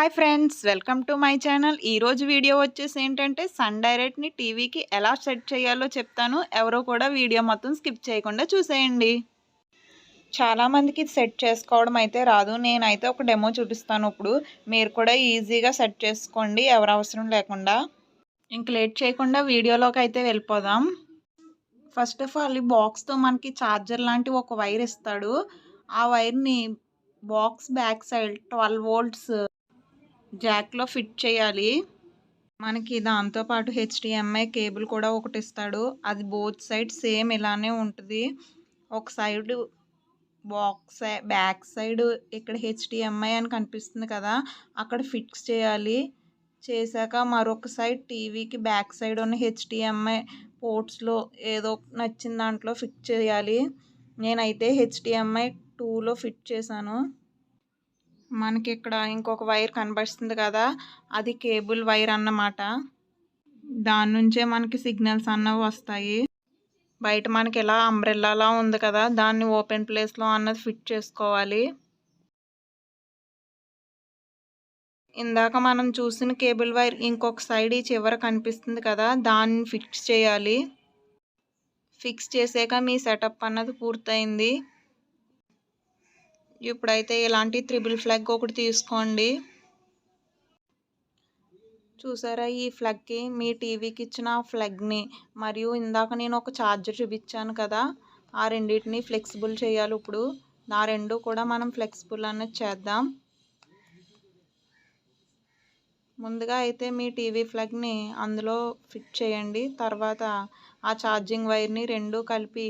Hi friends welcome to my channel. ఈరోజు video వచ్చేసి ఏంటంటే సన్ డైరెక్ట్ని టీవీకి ఎలా సెట్ చేయాలో చెప్తాను. ఎవరో కూడా వీడియో మొత్తం స్కిప్ చేయకుండా చూసేయండి. చాలామందికి సెట్ చేసుకోవడం అయితే రాదు. నేనైతే ఒక డెమో చూపిస్తాను ఇప్పుడు. మీరు కూడా ఈజీగా సెట్ చేసుకోండి ఎవరు అవసరం లేకుండా. ఇంక లేట్ చేయకుండా వీడియోలోకి అయితే వెళ్ళిపోదాం. ఫస్ట్ ఆఫ్ ఆల్ ఈ బాక్స్తో మనకి ఛార్జర్ లాంటి ఒక వైర్ ఇస్తాడు. ఆ వైర్ని box back side twelve volts జాక్లో fit చేయాలి. మనకి దాంతోపాటు హెచ్డిఎంఐ కేబుల్ కూడా ఒకటి ఇస్తాడు. అది బోత్ సైడ్ సేమ్ ఇలానే ఉంటుంది. ఒక సైడ్ బాక్స్ బ్యాక్ సైడ్ ఇక్కడ హెచ్డిఎంఐ అని కనిపిస్తుంది కదా అక్కడ ఫిక్స్ చేయాలి. చేశాక మరొక సైడ్ టీవీకి బ్యాక్ సైడ్ ఉన్న హెచ్డిఎంఐ పోర్ట్స్లో ఏదో నచ్చిన దాంట్లో ఫిట్ చేయాలి. నేనైతే హెచ్డిఎంఐ టూలో ఫిట్ చేశాను. మనకి ఇక్కడ ఇంకొక వైర్ కనబడుతుంది కదా అది కేబుల్ వైర్ అన్నమాట. దాని నుంచే మనకి సిగ్నల్స్ అన్నవి వస్తాయి. బయట మనకి ఇలా అంబ్రెల్లాలా ఉంది కదా దాన్ని ఓపెన్ ప్లేస్లో అన్నది ఫిట్ చేసుకోవాలి. ఇందాక మనం చూసిన కేబుల్ వైర్ ఇంకొక సైడ్ ఈ చివర కనిపిస్తుంది కదా దాన్ని ఫిక్స్ చేయాలి. ఫిక్స్ చేసాక మీ సెటప్ అన్నది పూర్తయింది. ఇప్పుడైతే ఇలాంటి త్రిబుల్ ఫ్లాగ్ ఒకటి తీసుకోండి. చూసారా ఈ ఫ్లగ్కి మీ టీవీకి ఇచ్చిన ఫ్లగ్ని? మరియు ఇందాక నేను ఒక ఛార్జర్ చూపించాను కదా ఆ రెండింటిని ఫ్లెక్సిబుల్ చేయాలి ఇప్పుడు. ఆ రెండు కూడా మనం ఫ్లెక్సిబుల్ అనేది చేద్దాం. ముందుగా అయితే మీ టీవీ ఫ్లగ్ని అందులో ఫిట్ చేయండి. తర్వాత ఆ ఛార్జింగ్ వైర్ని రెండు కలిపి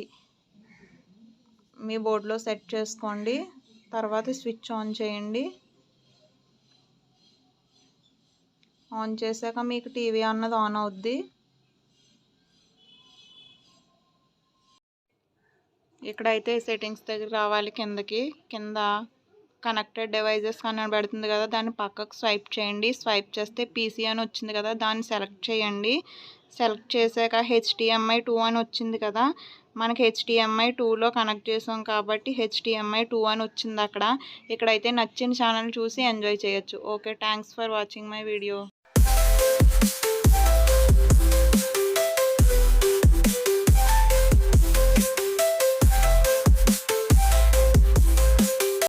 మీ బోర్డులో సెట్ చేసుకోండి. తర్వాత స్విచ్ ఆన్ చేయండి. ఆన్ చేశాక మీకు టీవీ అన్నది ఆన్ అవుద్ది. ఇక్కడైతే సెట్టింగ్స్ దగ్గర రావాలి కిందకి. కింద కనెక్టెడ్ డివైజెస్ కనబడుతుంది కదా దాన్ని పక్కకు స్వైప్ చేయండి. స్వైప్ చేస్తే పీసీ అని వచ్చింది కదా దాన్ని సెలెక్ట్ చేయండి. సెలెక్ట్ చేశాక హెచ్డిఎంఐ టూ అని వచ్చింది కదా మనకి హెచ్డిఎంఐ టూలో కనెక్ట్ చేసాం కాబట్టి హెచ్డిఎంఐ టూ అని వచ్చింది అక్కడ. ఇక్కడైతే నచ్చిన ఛానల్ చూసి ఎంజాయ్ చేయొచ్చు. Okay thanks for watching my video